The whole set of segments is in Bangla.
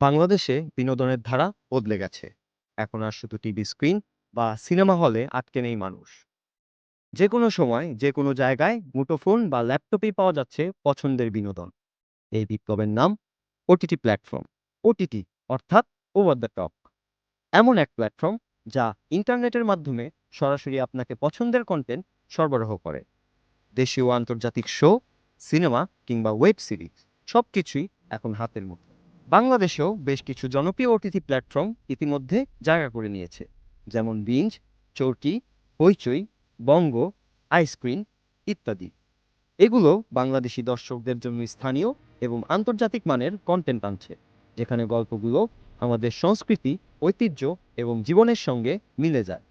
বাংলাদেশে বিনোদনের ধারা বদলে গেছে। এখন আর শুধু টিভি স্ক্রিন বা সিনেমা হলে আটকে নেই মানুষ। যে কোনো সময় যে কোনো জায়গায় মুঠোফোন বা ল্যাপটপেই পাওয়া যাচ্ছে পছন্দের বিনোদন। এই বিপ্লবের নাম ওটিটি প্ল্যাটফর্ম, ওটিটি অর্থাৎ ওভার দ্য টপ। এমন এক প্ল্যাটফর্ম যা ইন্টারনেটের মাধ্যমে সরাসরি আপনাকে পছন্দের কন্টেন্ট সরবরাহ করে। দেশীয় আন্তর্জাতিক শো, সিনেমা কিংবা ওয়েব সিরিজ সব কিছুই এখন হাতের মুঠো। বাংলাদেশেও বেশ কিছু জনপ্রিয় ওটিটি প্ল্যাটফর্ম ইতিমধ্যে জায়গা করে নিয়েছে, যেমন বিঞ্জ, চরকি, হইচই, বঙ্গ আইসক্রিন ইত্যাদি। এগুলো বাংলাদেশি দর্শকদের জন্য স্থানীয় এবং আন্তর্জাতিক মানের কন্টেন্ট আনছে, যেখানে গল্পগুলো আমাদের সংস্কৃতি, ঐতিহ্য এবং জীবনের সঙ্গে মিলে যায়।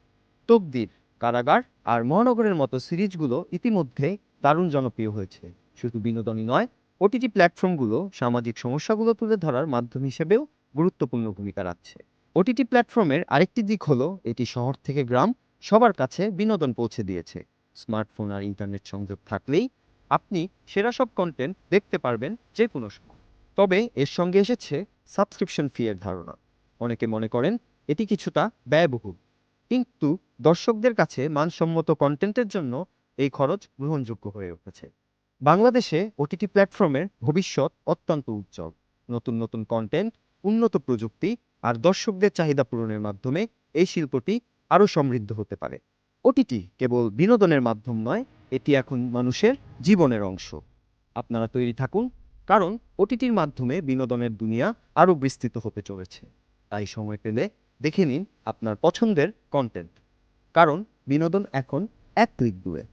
তকদির, কারাগার আর মহানগরের মতো সিরিজগুলো ইতিমধ্যে দারুণ জনপ্রিয় হয়েছে। শুধু বিনোদনই নয় ওটিটি প্ল্যাটফর্মগুলো সামাজিক সমস্যাগুলো তুলে ধরার মাধ্যম হিসেবেও গুরুত্বপূর্ণ ভূমিকা রাখছে। ওটিটি প্ল্যাটফর্মের আরেকটি দিক হলো, এটি শহর থেকে গ্রাম সবার কাছে বিনোদন পৌঁছে দিয়েছে। স্মার্টফোন আর ইন্টারনেট সংযোগ থাকলেই আপনি সেরা সব কন্টেন্ট দেখতে পারবেন যে কোনো তবে এর সঙ্গে এসেছে সাবস্ক্রিপশন ফি এর ধারণা। অনেকে মনে করেন এটি কিছুটা ব্যয়বহুল। কিন্তু দর্শকদের কাছে মানসম্মত কন্টেন্টের জন্য এই খরচ গ্রহণযোগ্য হয়ে উঠেছে। বাংলাদেশে ওটিটি প্ল্যাটফর্মের ভবিষ্যৎ অত্যন্ত উজ্জ্বল। নতুন নতুন কন্টেন্ট উন্নত প্রযুক্তি আর দর্শকদের চাহিদা পূরণের মাধ্যমে এই শিল্পটি আরও সমৃদ্ধ হতে পারে। ওটিটি কেবল বিনোদনের মাধ্যম নয়, এটি এখন মানুষের জীবনের অংশ। আপনারা তৈরি থাকুন, কারণ ওটিটির মাধ্যমে বিনোদনের দুনিয়া আরও বিস্তৃত হতে চলেছে। তাই সময় পেলে দেখে নিন আপনার পছন্দের কন্টেন্ট কারণ বিনোদন এখন এক ক্লিক দূরে